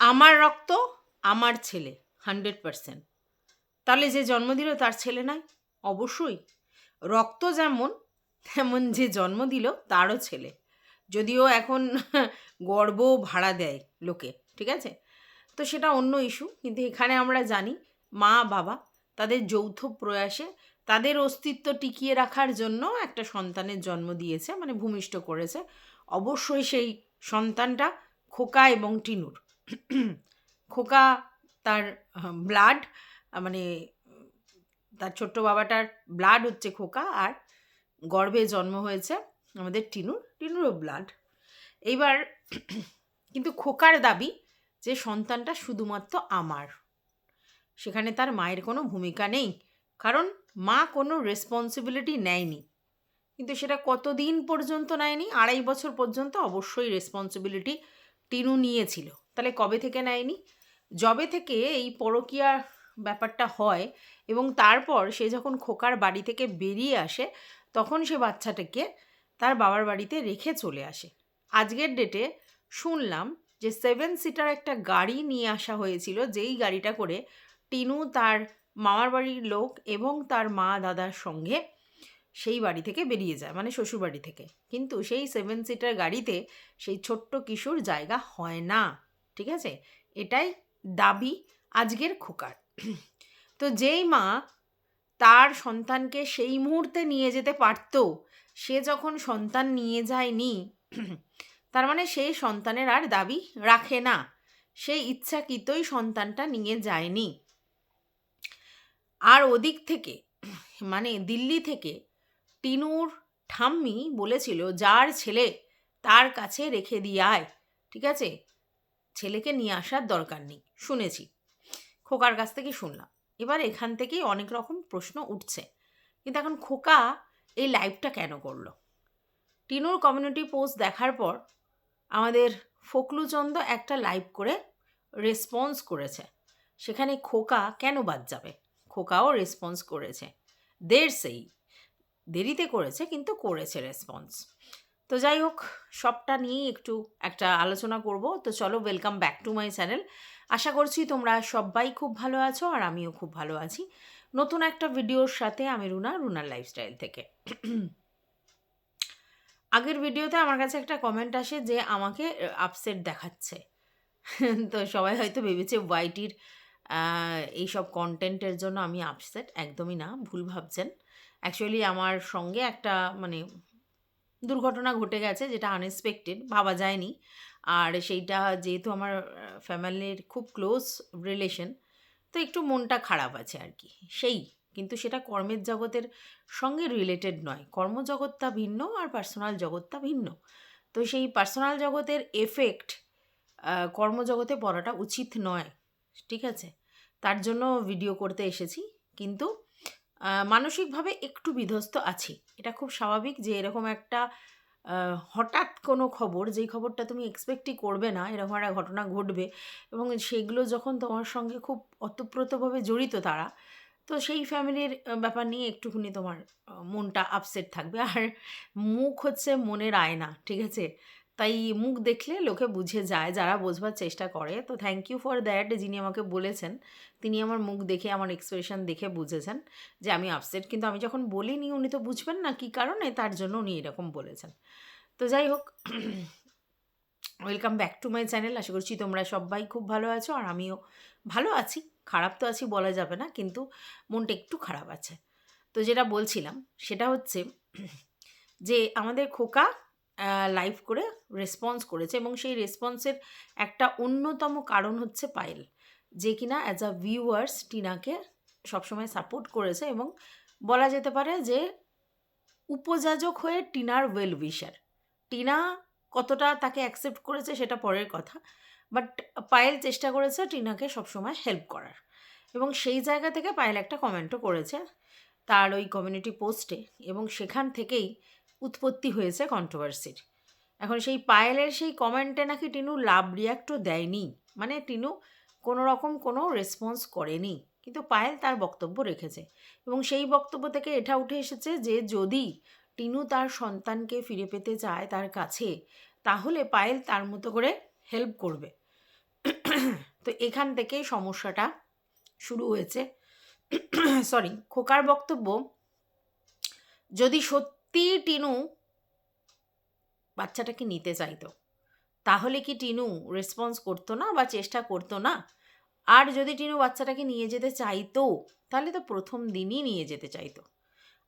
আমার রক্ত, আমার ছেলে, হান্ড্রেড পারসেন্ট। তাহলে যে জন্ম দিল তার ছেলে নয় অবশ্যই। রক্ত যেমন, তেমন যে জন্ম দিল তারও ছেলে। যদিও এখন গর্ব ভাড়া দেয় লোকে, ঠিক আছে? তো সেটা অন্য ইস্যু, কিন্তু এখানে আমরা জানি মা, বাবা তাদের যৌথ প্রয়াসে তাদের অস্তিত্ব টিকিয়ে রাখার জন্য একটা সন্তানের জন্ম দিয়েছে মানে ভূমিষ্ঠ করেছে। অবশ্যই সেই সন্তানটা খোকা এবং টিনুর। খোকা তার ব্লাড মানে তার ছোট্ট বাবাটার ব্লাড হচ্ছে খোকা আর গর্ভে জন্ম হয়েছে আমাদের টিনুর টিনুরও ব্লাড এইবার কিন্তু খোকার দাবি যে সন্তানটা শুধুমাত্র আমার। সেখানে তার মায়ের কোনো ভূমিকা নেই, কারণ মা কোনো রেসপন্সিবিলিটি নেয়নি। কিন্তু সেটা কতদিন পর্যন্ত নেয়নি, আড়াই বছর পর্যন্ত অবশ্যই রেসপন্সিবিলিটি টিনু নিয়েছিল। তাহলে কবে থেকে নেয়নি? যবে থেকে এই পরকীয়া ব্যাপারটা হয় এবং তারপর সে যখন খোকার বাড়ি থেকে বেরিয়ে আসে, তখন সে বাচ্চাটাকে তার বাবার বাড়িতে রেখে চলে আসে। আজকের ডেটে শুনলাম যে সেভেন সিটার একটা গাড়ি নিয়ে আসা হয়েছিল, যেই গাড়িটা করে টিনু তার মামার বাড়ির লোক এবং তার মা দাদার সঙ্গে সেই বাড়ি থেকে বেরিয়ে যায় মানে শ্বশুর বাড়ি থেকে। কিন্তু সেই সেভেন সিটার গাড়িতে সেই ছোট্ট কিশোর জায়গা হয় না। ঠিক আছে? এটাই দাবি আজকের খোকার। তো যেই মা তার সন্তানকে সেই মুহূর্তে নিয়ে যেতে পারত, সে যখন সন্তান নিয়ে যায়নি, তার মানে সেই সন্তানের আর দাবি রাখে না। সেই ইচ্ছাকৃতই সন্তানটা নিয়ে যায়নি। আর ওদিক থেকে মানে দিল্লি থেকে টিনুর ঠাম্মি বলেছিল, যার ছেলে তার কাছে রেখে দিয়ে আয়। ঠিক আছে? ছেলেকে নিয়ে আসার দরকার নেই। শুনেছি। খোকার কাছ থেকে শুনলাম। এবার এখান থেকেই অনেক রকম প্রশ্ন উঠছে। কিন্তু এখন খোকা এই লাইভটা কেন করল? টিনুর কমিউনিটি পোস্ট দেখার পর আমাদের ফকলুচন্দ একটা লাইভ করে রেসপন্স করেছে। সেখানে খোকা কেন বাদ যাবে? খোকাও রেসপন্স করেছে। দের সেই। দেরিতে করেছে, কিন্তু করেছে রেসপন্স তো যাই হোক, সবটা নিয়েই একটু একটা আলোচনা করব। তো চলো welcome back to my channel আশা করছি তোমরা সবাই খুব ভালো আছো আর আমিও খুব ভালো আছি। নতুন একটা ভিডিওর সাথে আমি রুনা, রুনার লাইফস্টাইল থেকে। আগের ভিডিওতে আমার কাছে একটা কমেন্ট আসে যে, আমাকে আপসেট দেখাচ্ছে। তো সবাই হয়তো ভেবেছে ওয়াইটির এইসব কন্টেন্টের জন্য আমি আপসেট একদমই না, ভুল ভাবছেন। অ্যাকচুয়ালি আমার সঙ্গে একটা মানে দুর্ঘটনা ঘটে গেছে যেটা আনএক্সপেক্টেড ভাবা যায়নি। আর সেইটা যেহেতু আমার ফ্যামিলির খুব ক্লোজ রিলেশন তো একটু মনটা খারাপ আছে আর কি। সেই, কিন্তু সেটা কর্মের জগতের সঙ্গে রিলেটেড নয়। কর্মজগৎটা ভিন্ন আর পার্সোনাল জগৎটা ভিন্ন। তো সেই পার্সোনাল জগতের এফেক্ট কর্মজগতে পড়াটা উচিত নয়। ঠিক আছে? তার জন্য ভিডিও করতে এসেছি। কিন্তু মানসিকভাবে একটু বিধ্বস্ত আছি। এটা খুব স্বাভাবিক যে এরকম একটা হঠাৎ কোনো খবর, যেই খবরটা তুমি এক্সপেক্টই করবে না, এরকম একটা ঘটনা ঘটবে এবং সেগুলো যখন তোমার সঙ্গে খুব অতপ্রতভাবে জড়িত তারা, তো সেই ফ্যামিলির ব্যাপার নিয়ে একটুখানি তোমার মনটা আপসেট থাকবে। আর মুখ হচ্ছে মনের আয়না, ঠিক আছে? তাই মুখ দেখলে লোকে বুঝে যায়, যারা বোঝবার চেষ্টা করে। তো থ্যাংক ইউ ফর দ্যাট যিনি আমাকে বলেছেন, তিনি আমার মুখ দেখে, আমার এক্সপ্রেশন দেখে বুঝেছেন যে আমি আপসেট কিন্তু আমি যখন বলিনি, উনি তো বুঝবেন না কী কারণে, তার জন্য উনি এরকম বলেছেন। তো যাই হোক welcome back to my channel আশা করছি তোমরা সবাই খুব ভালো আছো, আর আমিও ভালো আছি। খারাপ তো আছি বলা যাবে না, কিন্তু মনটা একটু খারাপ আছে। তো যেটা বলছিলাম, সেটা হচ্ছে যে আমাদের খোকা লাইভ করে রেসপন্স করেছে এবং সেই রেসপন্সের একটা অন্যতম কারণ হচ্ছে পায়েল, যে কিনা অ্যাজ আ ভিউয়ার্স টিনাকে সবসময় সাপোর্ট করেছে এবং বলা যেতে পারে যে উপযাজক হয়ে টিনার ওয়েল উইশার টিনা কতটা তাকে অ্যাকসেপ্ট করেছে সেটা পরের কথা বাট পায়েল চেষ্টা করেছে টিনাকে সবসময় হেল্প করার। এবং সেই জায়গা থেকে পায়েল একটা কমেন্টও করেছে, তার ওই কমিউনিটি পোস্টে এবং সেখান থেকেই উৎপত্তি হয়েছে কন্ট্রোভার্সির এখন সেই পায়েলের সেই কমেন্টে নাকি টিনু লাভ রিয়াক্টও দেয়নি। মানে টিনু কোনো রকম কোনো রেসপন্স করেনি। কিন্তু পায়েল তার বক্তব্য রেখেছে। এবং সেই বক্তব্য থেকে এটা উঠে এসেছে যে যদি টিনু তার সন্তানকে ফিরে পেতে চায় তার কাছে, তাহলে পায়েল তার মতো করে হেল্প করবে। তো এখান থেকেই সমস্যাটা শুরু হয়েছে। সরি খোকার বক্তব্য, যদি সত্যি টিনু বাচ্চাটাকে নিতে চাইতো। তাহলে কি টিনু রেসপন্স করতো না বা চেষ্টা করতো না? আর যদি টিনু বাচ্চাটাকে নিয়ে যেতে চাইতো, তাহলে তো প্রথম দিনই নিয়ে যেতে চাইতো।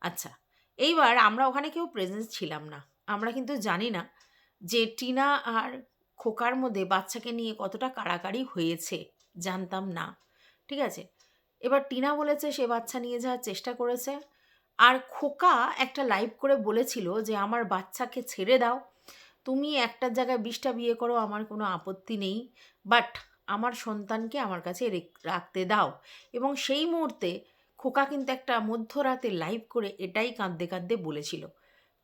আচ্ছা এইবার আমরা ওখানে কেউ প্রেজেন্স ছিলাম না। আমরা কিন্তু জানি না যে টিনা আর খোকার মধ্যে বাচ্চাকে নিয়ে কতটা কাড়াকাড়ি হয়েছে, জানতাম না। ঠিক আছে? এবার টিনা বলেছে সে বাচ্চা নিয়ে যাওয়ার চেষ্টা করেছে। আর খোকা একটা লাইভ করে বলেছিল যে, আমার বাচ্চাকে ছেড়ে দাও। তুমি একটার জায়গায় বিশটা বিয়ে করো, আমার কোনো আপত্তি নেই। বাট আমার সন্তানকে আমার কাছে রেখ- রাখতে দাও। এবং সেই মুহূর্তে খোকা কিন্তু একটা মধ্যরাতে লাইভ করে এটাই কাঁদতে কাঁদতে বলেছিল।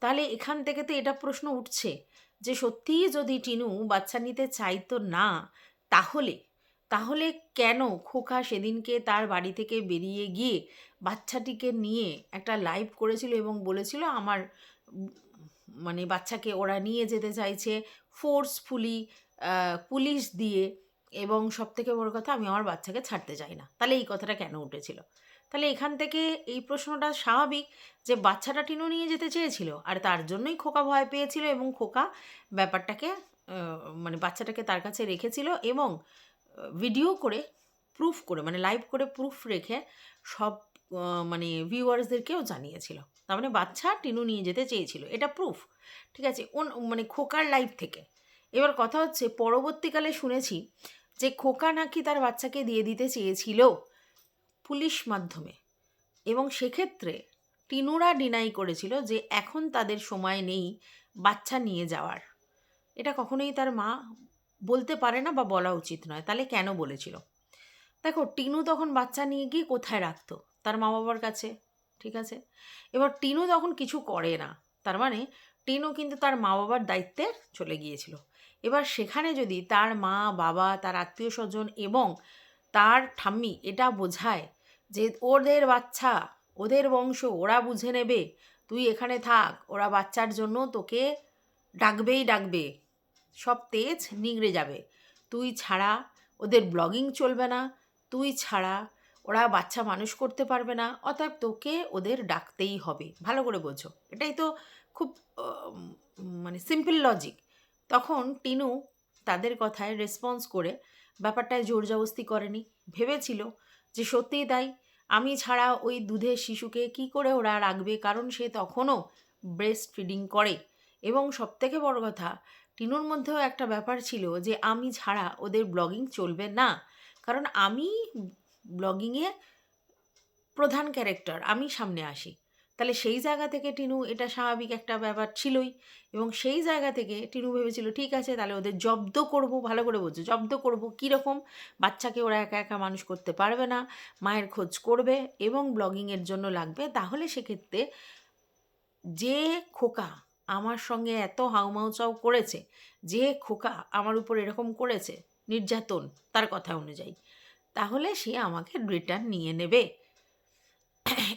তাহলে এখান থেকে তো এটা প্রশ্ন উঠছে যে, সত্যিই যদি টিনু বাচ্চা নিতে চাইতো না, তাহলে তাহলে কেন খোকা সেদিনকে তার বাড়ি থেকে বেরিয়ে গিয়ে বাচ্চাটিকে নিয়ে একটা লাইভ করেছিল এবং বলেছিল, আমার মানে বাচ্চাকে ওরা নিয়ে যেতে চাইছে ফোর্সফুলি পুলিশ দিয়ে এবং সব থেকে বড় কথা আমি আমার বাচ্চাকে ছাড়তে চাই না। তাহলে এই কথাটা কেন উঠেছিল? তাহলে এখান থেকে এই প্রশ্নটা স্বাভাবিক যে বাচ্চাটা টিনু নিয়ে যেতে চেয়েছিল আর তার জন্যই খোকা ভয় পেয়েছিল এবং খোকা ব্যাপারটাকে মানে বাচ্চাটাকে তার কাছে রেখেছিল এবং ভিডিও করে প্রুফ করে মানে লাইভ করে প্রুফ রেখে সব মানে ভিউয়ার্সদেরকেও জানিয়েছিল। তার মানে বাচ্চা টিনু নিয়ে যেতে চেয়েছিল, এটা প্রুফ ঠিক আছে? ওন মানে খোকার লাইভ থেকে। এবার কথা হচ্ছে, পরবর্তীকালে শুনেছি যে খোকা নাকি তার বাচ্চাকে দিয়ে দিতে চেয়েছিল পুলিশ মাধ্যমে। এবং সেক্ষেত্রে টিনুরা ডিনাই করেছিল যে এখন তাদের সময় নেই বাচ্চা নিয়ে যাওয়ার। এটা কখনোই তার মা বলতে পারে না বা বলা উচিত নয়, তাহলে কেন বলেছিল? দেখো, টিনু তখন বাচ্চা নিয়ে গিয়ে কোথায় রাখতো? তার মা বাবার কাছে, ঠিক আছে? এবার টিনু তখন কিছু করে না, তার মানে টিনু কিন্তু তার মা বাবার দায়িত্বে চলে গিয়েছিল। এবার সেখানে যদি তার মা, বাবা, তার আত্মীয় স্বজন এবং তার ঠাম্মি এটা বোঝায় যে ওদের বাচ্চা, ওদের বংশ, ওরা বুঝে নেবে, তুই এখানে থাক, ওরা বাচ্চার জন্য তোকে ডাকবেই ডাকবে। সব তেজ নিংড়ে যাবে। তুই ছাড়া ওদের ব্লগিং চলবে না। তুই ছাড়া ওরা বাচ্চা মানুষ করতে পারবে না। অতএব তোকে ওদের ডাকতেই হবে। ভালো করে বোঝো। এটাই তো খুব মানে সিম্পল লজিক তখন টিনু তাদের কথায় রেসপন্স করে ব্যাপারটায় জোর জবস্তি করেনি। ভেবেছিল যে সত্যিই তাই। আমি ছাড়া ওই দুধের শিশুকে কি করে ওরা রাখবে? কারণ সে তখনও ব্রেস্ট ফিডিং করে। এবং সবথেকে বড় কথা টিনুর মধ্যেও একটা ব্যাপার ছিল যে, আমি ছাড়া ওদের ব্লগিং চলবে না। কারণ আমি ব্লগিংয়ে প্রধান ক্যারেক্টার, আমি সামনে আসি। তাহলে সেই জায়গা থেকে টিনু এটা স্বাভাবিক একটা ব্যাপার ছিলই। এবং সেই জায়গা থেকে টিনু ভেবেছিল, ঠিক আছে, তাহলে ওদের জব্দ করব, ভালো করে বলছো, জব্দ করব কীরকম? বাচ্চাকে ওরা একা একা মানুষ করতে পারবে না, মায়ের খোঁজ করবে এবং ব্লগিংয়ের জন্য লাগবে। তাহলে সেক্ষেত্রে যে খোকা আমার সঙ্গে এত হাউমাউ করেছে যে খোকা আমার উপর এরকম করেছে, নির্যাতন তার কথা অনুযায়ী। তাহলে সে আমাকে রিটার্ন নিয়ে নেবে।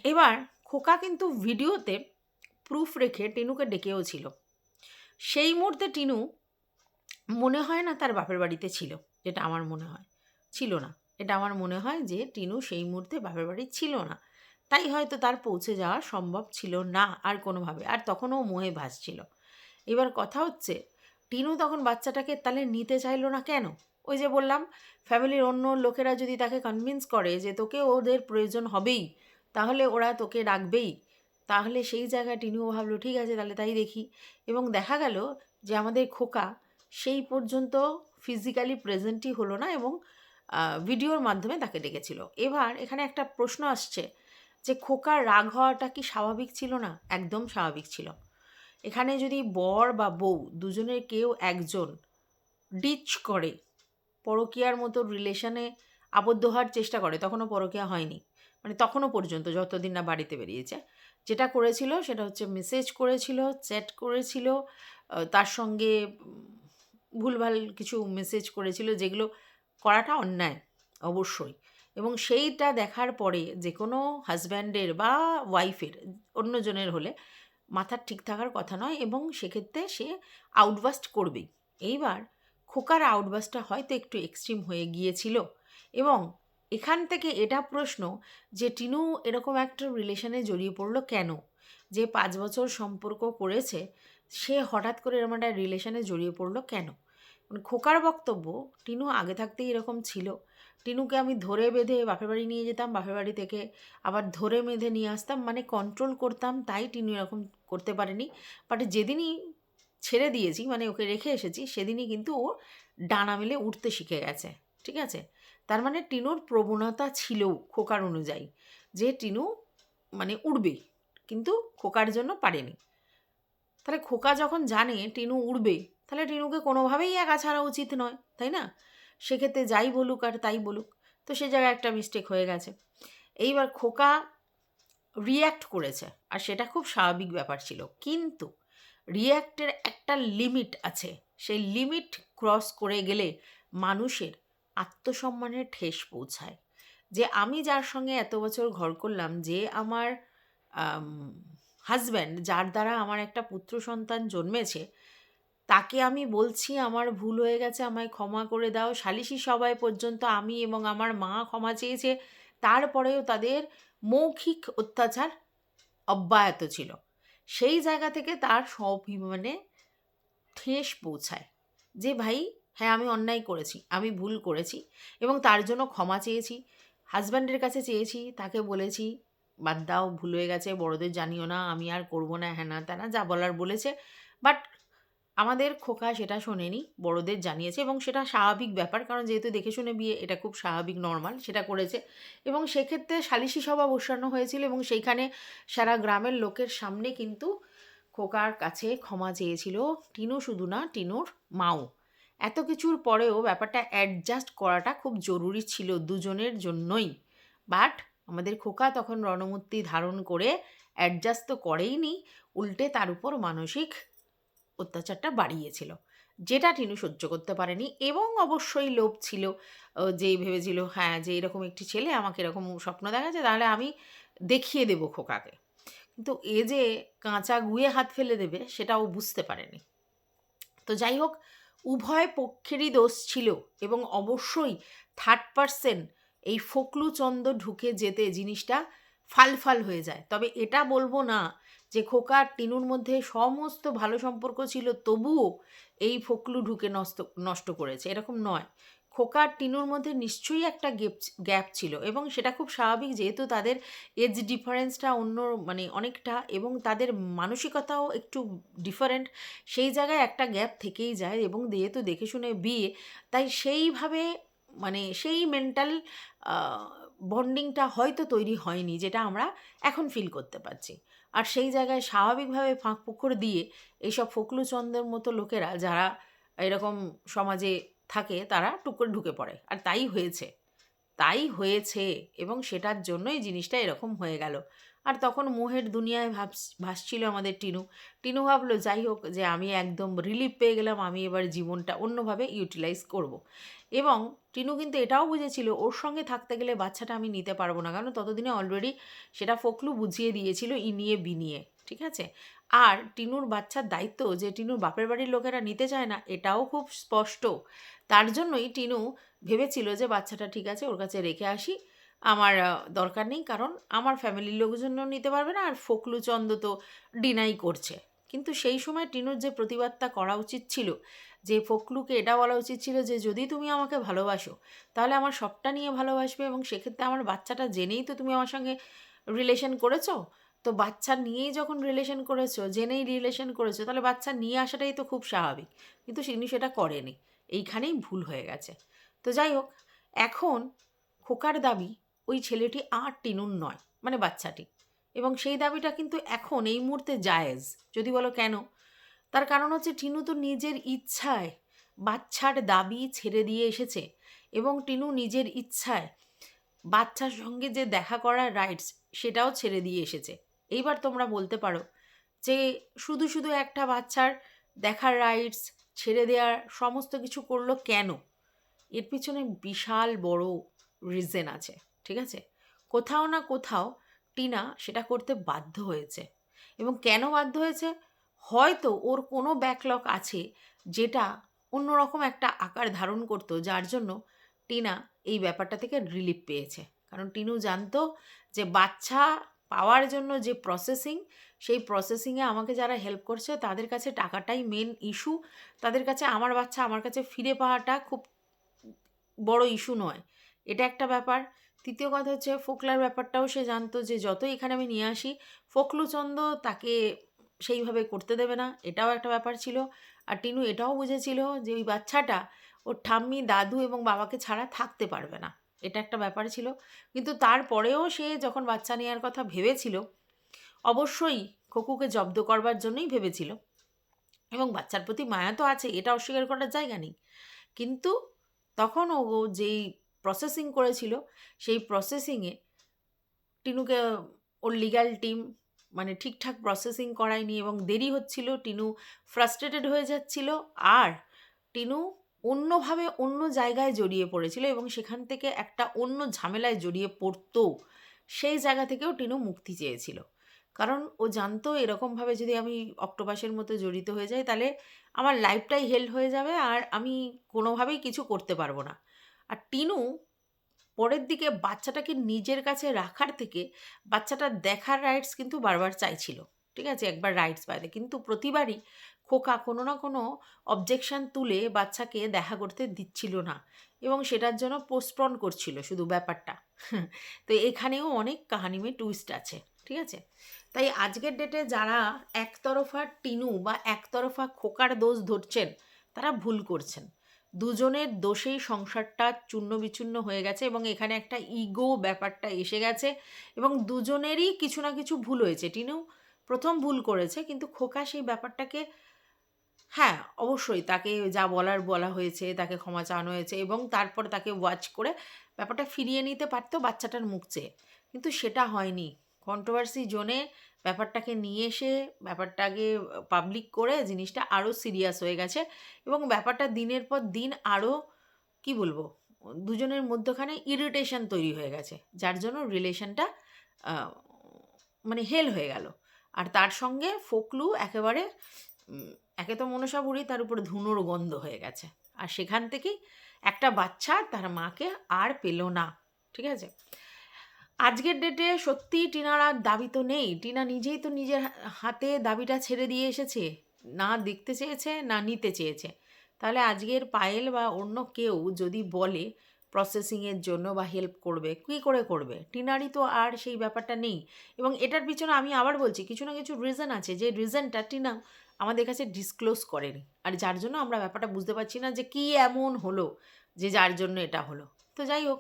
এবার খোকা কিন্তু ভিডিওতে প্রুফ রেখে টিনুকে ডেকেও ছিল। সেই মুহূর্তে টিনু মনে হয় না তার বাপের বাড়িতে ছিল, যেটা আমার মনে হয়। ছিল না। এটা আমার মনে হয় যে টিনু সেই মুহূর্তে বাপের বাড়ি ছিল না। তাই হয়তো তার পৌঁছে যাওয়া সম্ভব ছিল না আর কোনোভাবে। আর তখনও মোহে ভাসছিল। এবার কথা হচ্ছে, টিনু তখন বাচ্চাটাকে তাহলে নিতে চাইলো না কেন? ওই যে বললাম, ফ্যামিলির অন্য লোকেরা যদি তাকে কনভিন্স করে যে তোকে ওদের প্রয়োজন হবেই, তাহলে ওরা তোকে রাখবেই। তাহলে সেই জায়গায় টিনুও ভাবলো, ঠিক আছে, তাহলে তাই দেখি। এবং দেখা গেল যে আমাদের খোকা সেই পর্যন্ত ফিজিক্যালি প্রেজেন্টই হলো না এবং ভিডিওর মাধ্যমে তাকে ডেকেছিল। এবার এখানে একটা প্রশ্ন আসছে যে খোকার রাগ হওয়াটা কি স্বাভাবিক ছিল না? একদম স্বাভাবিক ছিল। এখানে যদি বর বা বউ দুজনের কেউ একজন ডিচ করে, পরকীয়ার মতো রিলেশনে আবদ্ধ হওয়ার চেষ্টা করে, তখনও পরকীয়া হয়নি। মানে তখনও পর্যন্ত, যতদিন না বাড়িতে বেরিয়েছে। যেটা করেছিল সেটা হচ্ছে মেসেজ করেছিল চ্যাট করেছিল তার সঙ্গে ভুলভাল কিছু মেসেজ করেছিল, যেগুলো করাটা অন্যায়, অবশ্যই। এবং সেইটা দেখার পরে যে কোনো হাজব্যান্ডের বা ওয়াইফের, অন্যজনের হলে মাথার ঠিক থাকার কথা নয় এবং সেক্ষেত্রে সে আউটবাস্ট করবেই। এইবার খোকার আউটবাস্টটা হয়তো একটু এক্সট্রিম হয়ে গিয়েছিল এবং এখান থেকে এটা প্রশ্ন যে, টিনু এরকম একটা রিলেশনে জড়িয়ে পড়ল কেন? যে, পাঁচ বছর সম্পর্ক করেছে, সে হঠাৎ করে এরকম একটা রিলেশনে জড়িয়ে পড়ল কেন? মানে খোকার বক্তব্য টিনু আগে থাকতেই এরকম ছিল। টিনুকে আমি ধরে বেঁধে বাপের বাড়ি নিয়ে যেতাম, বাপের বাড়ি থেকে আবার ধরে বেঁধে নিয়ে আসতাম মানে কন্ট্রোল করতাম, তাই টিনু এরকম করতে পারেনি। বাট যেদিনই ছেড়ে দিয়েছি মানে ওকে রেখে এসেছি, সেদিনই কিন্তু ও ডানা মেলে উঠতে শিখে গেছে, ঠিক আছে? তার মানে টিনুর প্রবণতা ছিল খোকার অনুযায়ী যে টিনু মানে উড়বে কিন্তু খোকার জন্য পারেনি। তাহলে খোকা যখন জানে টিনু উড়বে তাহলে টিনুকে কোনোভাবেই একা ছাড়া উচিত নয়, তাই না? সেক্ষেত্রে যাই বলুক আর তাই বলুক। তো সে জায়গায় একটা মিস্টেক হয়ে গেছে। এইবার খোকা রিয়্যাক্ট করেছে, আর সেটা খুব স্বাভাবিক ব্যাপার ছিল। কিন্তু রিয়্যাক্টের একটা লিমিট আছে। সেই লিমিট ক্রস করে গেলে মানুষের আত্মসম্মানের ঠেস পৌঁছায়। যে আমি যার সঙ্গে এত বছর ঘর করলাম, যে আমার হাজব্যান্ড যার দ্বারা আমার একটা পুত্র সন্তান জন্মেছে তাকে আমি বলছি, আমার ভুল হয়ে গেছে, আমায় ক্ষমা করে দাও। সালিশি সবাই পর্যন্ত আমি এবং আমার মা ক্ষমা চেয়েছে। তারপরেও তাদের মৌখিক অত্যাচার অব্যাহত ছিল। সেই জায়গা থেকে তার স্বাভিমানে ঠেস পৌঁছায় যে, ভাই হ্যাঁ আমি অন্যায় করেছি, আমি ভুল করেছি এবং তার জন্য ক্ষমা চেয়েছি। হাজব্যান্ডের কাছে চেয়েছি, তাকে বলেছি, বাদ দাও, ভুল হয়ে গেছে, বড়দের জানিও না, আমি আর করব না। হ্যাঁ না, তা না, যা বলার বলেছে। বাট আমাদের খোকা সেটা শোনেনি, বড়দের জানিয়েছে এবং সেটা স্বাভাবিক ব্যাপার কারণ যেহেতু দেখে শুনে বিয়ে এটা খুব স্বাভাবিক নর্মাল সেটা করেছে এবং সেক্ষেত্রে সালিশি সভা বসানো হয়েছিল এবং সেইখানে সারা গ্রামের লোকের সামনে কিন্তু খোকার কাছে ক্ষমা চেয়েছিল টিনু শুধু না, টিনুর মাও। এত কিছুর পরেও ব্যাপারটা অ্যাডজাস্ট করাটা খুব জরুরি ছিল দুজনের জন্যই। বাট আমাদের খোকা তখন রণমূর্তি ধারণ করে অ্যাডজাস্ট তো করেইনি, উল্টে তার উপর মানসিক অত্যাচারটা বাড়িয়েছিল। যেটা টিনু সহ্য করতে পারেনি এবং অবশ্যই লোভ ছিল যে ভেবেছিল হ্যাঁ যে এরকম একটি ছেলে আমাকে এরকম স্বপ্ন দেখাচ্ছে, তাহলে আমি দেখিয়ে দেবো খোকাকে। কিন্তু এ যে কাঁচা গুয়ে হাত ফেলে দেবে সেটাও বুঝতে পারেনি। তো যাই হোক, উভয় পক্ষেরই দোষ ছিল এবং অবশ্যই থার্ড পার্সেন এই ফকলুচন্দ ঢুকে যেতে জিনিসটা ফালফাল হয়ে যায়। তবে এটা বলব না যে খোকার টিনুর মধ্যে সমস্ত ভালো সম্পর্ক ছিল, তবুও এই ফকলু ঢুকে নষ্ট নষ্ট করেছে। এরকম নয়। খোকার টিনুর মধ্যে নিশ্চয়ই একটা গ্যাপ গ্যাপ ছিল এবং সেটা খুব স্বাভাবিক যেহেতু তাদের এজ ডিফারেন্সটা অন্য মানে অনেকটা এবং তাদের মানসিকতাও একটু ডিফারেন্ট সেই জায়গায় একটা গ্যাপ থেকেই যায় এবং যেহেতু দেখে শুনে বিয়ে, তাই সেইভাবে মানে সেই মেন্টাল বন্ডিংটা হয়তো তৈরি হয়নি যেটা আমরা এখন ফিল করতে পারছি। আর সেই জায়গায় স্বাভাবিকভাবে ফাঁক পুকুর দিয়ে এইসব ফকলুচন্দের মতো লোকেরা যারা এরকম সমাজে থাকে, তারা টুক করে ঢুকে পড়ে। আর তাই হয়েছে। তাই হয়েছে এবং সেটার জন্যই জিনিসটা এরকম হয়ে গেল। আর তখন মোহের দুনিয়ায় ভাব ভাসছিল আমাদের টিনু। টিনু ভাবলো, যাই হোক যে আমি একদম রিলিফ পেয়ে গেলাম, আমি এবার জীবনটা অন্যভাবে ইউটিলাইজ করব। এবং টিনু কিন্তু এটাও বুঝেছিল, ওর সঙ্গে থাকতে গেলে বাচ্চাটা আমি নিতে পারব না। কারণ ততদিনে অলরেডি সেটা ফকলু বুঝিয়ে দিয়েছিল ইনিয়ে বিনিয়ে ঠিক আছে? আর টিনুর বাচ্চার দায়িত্ব যে টিনুর বাপের বাড়ির লোকেরা নিতে চায় না, এটাও খুব স্পষ্ট। তার জন্যই টিনু ভেবেছিল যে, বাচ্চাটা ঠিক আছে, ওর কাছে রেখে আসি। আমার দরকার নেই, কারণ আমার ফ্যামিলির লোকজনও নিতে পারবে না, আর ফকলুচন্দ তো ডিনাই করছে। কিন্তু সেই সময় টিনুর যে প্রতিবাদটা করা উচিত ছিল যে ফকলুকে এটা বলা উচিত ছিল যে, যদি তুমি আমাকে ভালোবাসো, তাহলে আমার সবটা নিয়ে ভালোবাসবে এবং সেক্ষেত্রে আমার বাচ্চাটা জেনেই তো তুমি আমার সঙ্গে রিলেশন করেছ। তো বাচ্চা নিয়েই যখন রিলেশন করেছ, জেনেই রিলেশন করেছ, তাহলে বাচ্চা নিয়ে আসাটাই তো খুব স্বাভাবিক। কিন্তু তিনি সেটা করেনি। এইখানেই ভুল হয়ে গেছে। তো যাই হোক, এখন খোকার দাবি ওই ছেলেটি আর টিনুন নয় মানে বাচ্চাটি। এবং সেই দাবিটা কিন্তু এখন এই মুহূর্তে জায়েজ। যদি বলো কেন? তার কারণ হচ্ছে টিনু তো নিজের ইচ্ছায় বাচ্চার দাবি ছেড়ে দিয়ে এসেছে এবং টিনু নিজের ইচ্ছায় বাচ্চার সঙ্গে যে দেখা করার রাইটস সেটাও ছেড়ে দিয়ে এসেছে। এইবার তোমরা বলতে পারো যে শুধু শুধু একটা বাচ্চার দেখার রাইটস ছেড়ে দেওয়ার সমস্ত কিছু করল কেন? এর পিছনে বিশাল বড় রিজেন আছে, ঠিক আছে? কোথাও না কোথাও টিনা সেটা করতে বাধ্য হয়েছে। এবং কেন বাধ্য হয়েছে? হয়তো ওর কোনো ব্যাকলক আছে যেটা অন্যরকম একটা আকার ধারণ করতো, যার জন্য টিনা এই ব্যাপারটা থেকে রিলিফ পেয়েছে। কারণ টিনু জানতো যে বাচ্চা পাওয়ার জন্য যে প্রসেসিং সেই প্রসেসিংয়ে আমাকে যারা হেল্প করছে তাদের কাছে টাকাটাই মেন ইস্যু তাদের কাছে আমার বাচ্চা আমার কাছে ফিরে পাওয়াটা খুব বড় ইস্যু নয়। এটা একটা ব্যাপার। তৃতীয় কথা হচ্ছে, ফোকলার ব্যাপারটাও সে জানতো যে যত এখানে আমি নিয়ে আসি, ফোকলুচন্দ তাকে সেইভাবে করতে দেবে না, এটাও একটা ব্যাপার ছিল। আর টিনু এটাও বুঝেছিল যে ওই বাচ্চাটা ওর ঠাম্মি, দাদু এবং বাবাকে ছাড়া থাকতে পারবে না। এটা একটা ব্যাপার ছিল। কিন্তু তারপরেও সে যখন বাচ্চা নেওয়ার কথা ভেবেছিল, অবশ্যই খোকুকে জব্দ করবার জন্যই ভেবেছিল। এবং বাচ্চার প্রতি মায়া তো আছে, এটা অস্বীকার করার জায়গা নেই। কিন্তু তখন ও যেই প্রসেসিং করেছিল, সেই প্রসেসিংয়ে টিনুকে ওর লিগ্যাল টিম মানে ঠিকঠাক প্রসেসিং করায়নি এবং দেরি হচ্ছিল, টিনু ফ্রাস্ট্রেটেড হয়ে যাচ্ছিল আর টিনু অন্যভাবে অন্য জায়গায় জড়িয়ে পড়েছিল এবং সেখান থেকে একটা অন্য ঝামেলায় জড়িয়ে পড়তো, সেই জায়গা থেকেও টিনু মুক্তি চেয়েছিল। কারণ ও জানতো এরকমভাবে যদি আমি অক্টোপাসের মতো জড়িত হয়ে যাই তাহলে আমার লাইফটাই হেল্ড হয়ে যাবে আর আমি কোনোভাবেই কিছু করতে পারব না। আর টিনু পরের দিকে বাচ্চাটাকে নিজের কাছে রাখার থেকে বাচ্চাটা দেখার রাইটস কিন্তু বারবার চাইছিল। ঠিক আছে? একবার রাইটস পাইলে। কিন্তু প্রতিবারই খোকা কোনো না কোনো অবজেকশন তুলে বাচ্চাকে দেখা করতে দিচ্ছিল না এবং সেটার জন্য পোস্টপন করছিল শুধু ব্যাপারটা। তো এখানেও অনেক কাহানিমে টুইস্ট আছে। ঠিক আছে? তাই আজকের ডেটে যারা একতরফা টিনু বা একতরফা খোকার দোষ ধরছেন, তারা ভুল করছেন। দুজনের দোষেই সংসারটা চূর্ণ বিচূর্ণ হয়ে গেছে এবং এখানে একটা ইগো ব্যাপারটা এসে গেছে এবং দুজনেরই কিছু না কিছু ভুল হয়েছে। টিনু প্রথম ভুল করেছে, কিন্তু খোকা সেই ব্যাপারটাকে হ্যাঁ অবশ্যই তাকে যা বলার বলা হয়েছে, তাকে ক্ষমা চাওয়ানো হয়েছে এবং তারপর তাকে ওয়াচ করে ব্যাপারটা ফিরিয়ে নিতে পারতো বাচ্চাটার মুখ চেয়ে। কিন্তু সেটা হয়নি। কন্ট্রোভার্সি জোনে ব্যাপারটাকে নিয়ে এসে ব্যাপারটাকে পাবলিক করে জিনিসটা আরও সিরিয়াস হয়ে গেছে এবং ব্যাপারটা দিনের পর দিন আরও কি বলব, দুজনের মধ্যখানে ইরিটেশন তৈরি হয়ে গেছে, যার জন্য রিলেশনটা মানে হেল হয়ে গেল। আর তার সঙ্গে ফোকলু একেবারে একে তো মনসা বুড়ি, তার উপরে ধুনোর গন্ধ হয়ে গেছে। আর সেখান থেকেই একটা বাচ্চা তার মাকে আর পেল না, ঠিক আছে? আজকের ডেটে সত্যি টিনার আর দাবি তো নেই। টিনা নিজেই তো নিজের হাতে দাবিটা ছেড়ে দিয়ে এসেছে। না দেখতে চেয়েছে, না নিতে চেয়েছে। তাহলে আজকের পায়েল বা অন্য কেউ যদি বলে প্রসেসিংয়ের জন্য বা হেল্প করবে, কী করে করবে? টিনারই তো আর সেই ব্যাপারটা নেই। এবং এটার পিছনে আমি আবার বলছি, কিছু না কিছু রিজন আছে। যে রিজনটা টিনা আমাদের কাছে ডিসক্লোজ করেনি। আর যার জন্য আমরা ব্যাপারটা বুঝতে পারছি না যে কী এমন হলো, যে যার জন্য এটা হলো। তো যাই হোক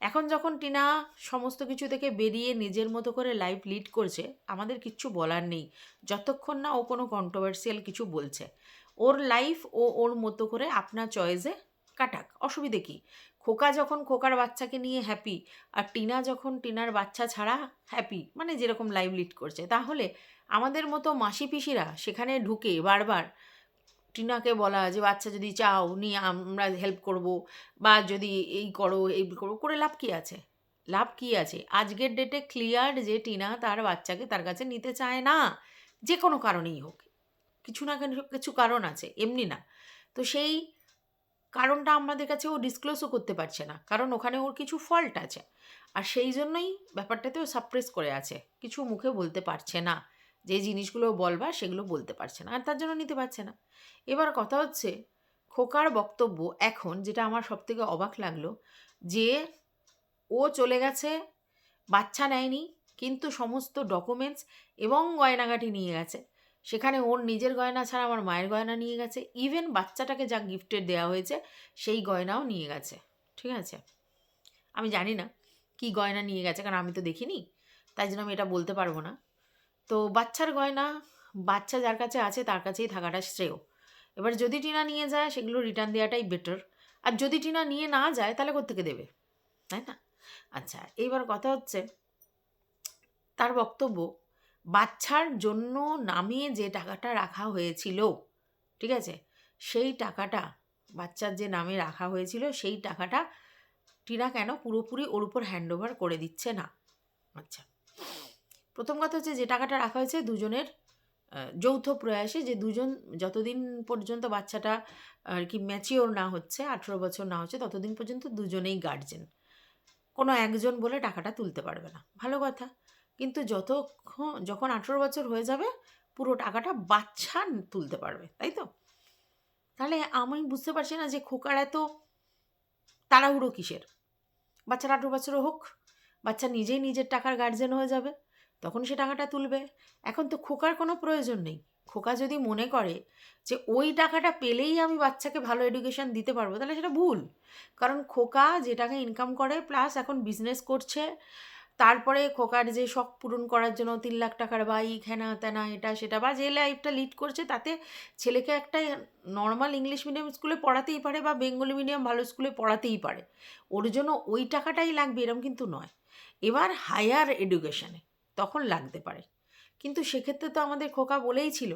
এখন যখন টিনা সমস্ত কিছু থেকে বেরিয়ে নিজের মতো করে লাইফ লিড করছে, আমাদের কিচ্ছু বলার নেই। যতক্ষণ না ও কোনো কন্ট্রোভার্সিয়াল কিছু বলছে, ওর লাইফ ও ওর মতো করে আপনার চয়েসে কাটাক। অসুবিধে কী? খোকা যখন খোকার বাচ্চাকে নিয়ে হ্যাপি আর টিনা যখন টিনার বাচ্চা ছাড়া হ্যাপি মানে যেরকম লাইভ লিড করছে, তাহলে আমাদের মতো মাসি পিসিরা সেখানে ঢুকে বারবার টিনাকে বলা যে বাচ্চা যদি চাও, নিয়ে আমরা হেল্প করব বা যদি এই করো এই করো। করে লাভ কী আছে? লাভ কী আছে? আজকের ডেটে ক্লিয়ার যে টিনা তার বাচ্চাকে তার কাছে নিতে চায় না, যে কোনো কারণেই হোক। কিছু না কিছু কারণ আছে, এমনি না। তো সেই কারণটা আমাদের কাছে ও ডিসক্লোজও করতে পারছে না, কারণ ওখানে ওর কিছু ফল্ট আছে। আর সেই জন্যই ব্যাপারটাতে ও সাপ্রেস করে আছে। কিছু মুখে বলতে পারছে না। যে জিনিসগুলো বলবার সেগুলো বলতে পারছে না, আর তার জন্য নিতে পারছে না। এবার কথা হচ্ছে, খোকার বক্তব্য এখন যেটা আমার সবথেকে অবাক লাগল, যে ও চলে গেছে, বাচ্চা নেয়নি, কিন্তু সমস্ত ডকুমেন্টস এবং গয়নাগাটি নিয়ে গেছে। সেখানে ওর নিজের গয়না ছাড়া আমার মায়ের গয়না নিয়ে গেছে। ইভেন বাচ্চাটাকে যা গিফটের দেওয়া হয়েছে, সেই গয়নাও নিয়ে গেছে। ঠিক আছে? আমি জানি না কি গয়না নিয়ে গেছে, কারণ আমি তো দেখিনি, তাই জন্য আমি এটা বলতে পারব না। তো বাচ্চার গয়না বাচ্চা যার কাছে আছে তার কাছেই থাকাটা শ্রেয়। এবার যদি টিনা নিয়ে যায়, সেগুলো রিটার্ন দেওয়াটাই বেটার আর যদি টিনা নিয়ে না যায়, তাহলে কোত্থেকে দেবে? তাই না? আচ্ছা এইবার কথা হচ্ছে, তার বক্তব্য, বাচ্চার জন্য নামিয়ে যে টাকাটা রাখা হয়েছিল, ঠিক আছে? সেই টাকাটা, বাচ্চার যে নামে রাখা হয়েছিল, সেই টাকাটা টিনা কেন পুরোপুরি ওর উপর হ্যান্ড ওভার করে দিচ্ছে না? আচ্ছা। প্রথম কথা হচ্ছে যে টাকাটা রাখা হয়েছে দুজনের যৌথ প্রয়াসে যে দুজন যতদিন পর্যন্ত বাচ্চাটা, আর কি ম্যাচিওর না হচ্ছে, আঠেরো বছর না হচ্ছে, ততদিন পর্যন্ত দুজনেই গার্জেন কোনো একজন বলে টাকাটা তুলতে পারবে না। ভালো কথা। কিন্তু যতক্ষণ, যখন আঠেরো বছর হয়ে যাবে, পুরো টাকাটা বাচ্চা তুলতে পারবে, তাই তো? তাহলে আমি বুঝতে পারছি না যে খোকার এত তাড়াহুড়ো কিসের। বাচ্চার আঠেরো বছরও হোক, বাচ্চা নিজেই নিজের টাকার গার্জেন হয়ে যাবে। তখন সে টাকাটা তুলবে। এখন তো খোকার কোনো প্রয়োজন নেই। খোকা যদি মনে করে যে ওই টাকাটা পেলেই আমি বাচ্চাকে ভালো এডুকেশন দিতে পারব, তাহলে সেটা ভুল। কারণ খোকা যে টাকা ইনকাম করে প্লাস এখন বিজনেস করছে, তারপরে খোকার যে শখ পূরণ করার জন্য তিন লাখ টাকার বাইক হ্যানা ত্যানা এটা সেটা, বা যে লাইফটা লিড করছে, তাতে ছেলেকে একটা নর্মাল ইংলিশ মিডিয়াম স্কুলে পড়াতেই পারে, বা বেঙ্গলি মিডিয়াম ভালো স্কুলে পড়াতেই পারে। ওর জন্য ওই টাকাটাই লাগবে, এরম কিন্তু নয়। এবার হায়ার এডুকেশনে তখন লাগতে পারে। কিন্তু সেক্ষেত্রে তো আমাদের খোকা বলেই ছিল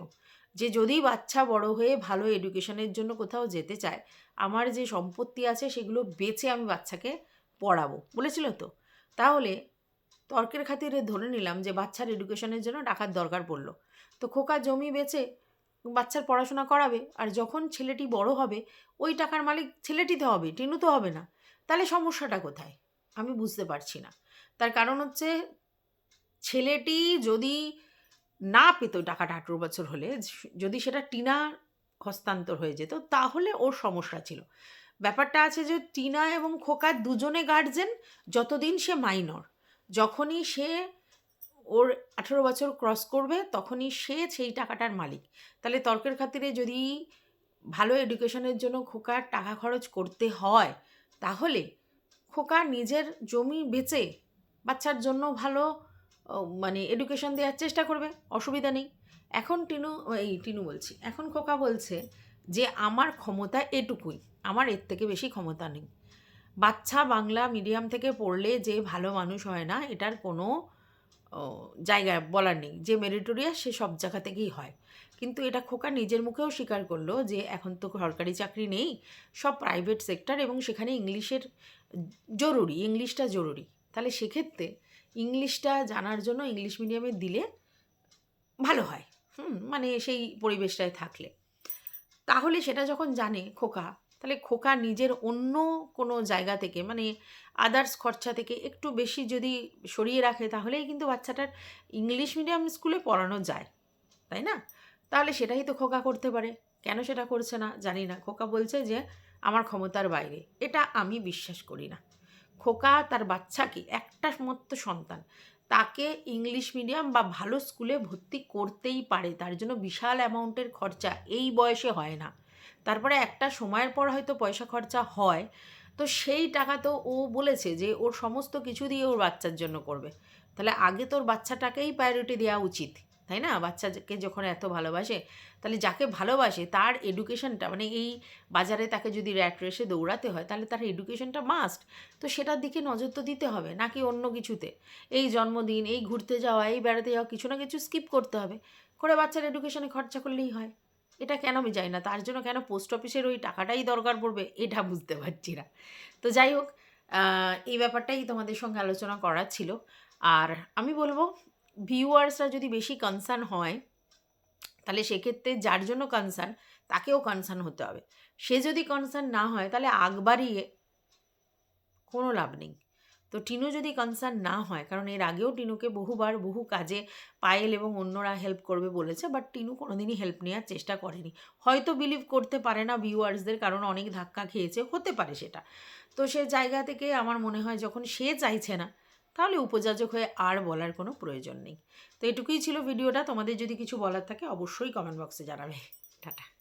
যে, যদি বাচ্চা বড় হয়ে ভালো এডুকেশনের জন্য কোথাও যেতে চায়, আমার যে সম্পত্তি আছে সেগুলো বেচে আমি বাচ্চাকে পড়াবো। বলেছিল তো। তাহলে তর্কের খাতিরে ধরে নিলাম যে, বাচ্চার এডুকেশনের জন্য টাকার দরকার পড়ল। তো খোকা জমি বেচে বাচ্চার পড়াশোনা করাবে আর যখন ছেলেটি বড় হবে, ওই টাকার মালিক ছেলেটিতে হবে, টিনু তো হবে না। তাহলে সমস্যাটা কোথায়? আমি বুঝতে পারছি না। তার কারণ হচ্ছে ছেলেটি যদি না পেত টাকাটা আঠেরো বছর হলে যদি সেটা টিনা হস্তান্তর হয়ে যেত, তাহলে ওর সমস্যা ছিল। ব্যাপারটা আছে যে টিনা এবং খোকা দুজনে গার্জেন যতদিন সে মাইনর যখনই সে ওর আঠেরো বছর ক্রস করবে, তখনই সে সেই টাকাটার মালিক। তাহলে তর্কের খাতিরে যদি ভালো এডুকেশনের জন্য খোকার টাকা খরচ করতে হয়, তাহলে খোকা নিজের জমি বেচে, বাচ্চার জন্য ভালো মানে এডুকেশন দেওয়ার চেষ্টা করবে, অসুবিধা নেই। এখন টিনু, এই টিনু বলছি, এখন খোকা বলছে যে আমার ক্ষমতা এটুকুই, আমার এর থেকে বেশি ক্ষমতা নেই। বাচ্চা বাংলা মিডিয়াম থেকে পড়লে যে ভালো মানুষ হয় না, এটার কোনো জায়গা বলার নেই। যে মেরিটোরিয়াস সে সব জায়গা থেকেই হয়। কিন্তু এটা খোকা নিজের মুখেও স্বীকার করল যে এখন তো সরকারি চাকরি নেই, সব প্রাইভেট সেক্টর এবং সেখানে ইংলিশের জরুরি, ইংলিশটা জরুরি। তাহলে সেক্ষেত্রে ইংলিশটা জানার জন্য ইংলিশ মিডিয়ামে দিলে ভালো হয়। হুম মানে সেই পরিবেশটায় থাকলে। তাহলে সেটা যখন জানে খোকা, তাহলে খোকা নিজের অন্য কোনো জায়গা থেকে মানে আদার্স খরচা থেকে একটু বেশি যদি সরিয়ে রাখে, তাহলেই কিন্তু বাচ্চাটার ইংলিশ মিডিয়াম স্কুলে পড়ানো যায়, তাই না? তাহলে সেটাই তো খোকা করতে পারে। কেন সেটা করছে না? জানি না। খোকা বলছে যে, আমার ক্ষমতার বাইরে। এটা আমি বিশ্বাস করি না। খোকা তার বাচ্চাকে একটা মাত্র সন্তান। তাকে ইংলিশ মিডিয়াম বা ভালো স্কুলে ভর্তি করতেই পারে। তার জন্য বিশাল অ্যামাউন্টের খরচা। এই বয়সে হয় না। তারপরে একটা সময়ের পর হয়তো পয়সা খরচা হয়। তো সেই টাকা তো ও বলেছে যে, ওর সমস্ত কিছু দিয়ে ওর বাচ্চার জন্য করবে। তাহলে আগে তোর বাচ্চাটাকেই প্রায়োরিটি দেওয়া উচিত। তাই না? বাচ্চাকে যখন এত ভালোবাসে, তাহলে যাকে ভালোবাসে তার এডুকেশনটা মানে এই বাজারে তাকে যদি র্যাট রেসে দৌড়াতে হয়, তাহলে তার এডুকেশনটা মাস্ট তো সেটার দিকে নজর তো দিতে হবে, নাকি অন্য কিছুতে? এই জন্মদিন, এই ঘুরতে যাওয়া, এই বেড়াতে যাওয়া, কিছু না কিছু স্কিপ করতে হবে। করে বাচ্চার এডুকেশনে খরচা করলেই হয়। এটা কেন আমি যাই না, তার জন্য কেন পোস্ট অফিসের ওই টাকাটাই দরকার পড়বে, এটা বুঝতে পারছি না। তো যাই হোক এই ব্যাপারটাই তোমাদের সঙ্গে আলোচনা করার ছিল। আর আমি বলব ভিউয়ার্সরা যদি বেশি কনসার্ন হয়, তাহলে সেক্ষেত্রে যার জন্য কনসার্ন তাকেও কনসার্ন হতে হবে। সে যদি কনসার্ন না হয়, তাহলে আগ বাড়িয়ে কোনো লাভ নেই। তো টিনু যদি কনসার্ন না হয়, কারণ এর আগেও টিনুকে বহুবার বহু কাজে পায়েল এবং অন্যরা হেল্প করবে বলেছে বাট টিনু কোনোদিনই হেল্প নেওয়ার চেষ্টা করেনি। হয়তো বিলিভ করতে পারে না ভিউয়ার্সদের কারণ অনেক ধাক্কা খেয়েছে, হতে পারে সেটা। তো সে জায়গা থেকে আমার মনে হয় যখন সে চাইছে না তাহলে উপযাজক হয়ে আর বলার কোনো প্রয়োজন নেই। তো এটুকুই ছিল ভিডিওটা। তোমাদের যদি কিছু বলার থাকে অবশ্যই কমেন্ট বক্সে জানাবে। টাটা।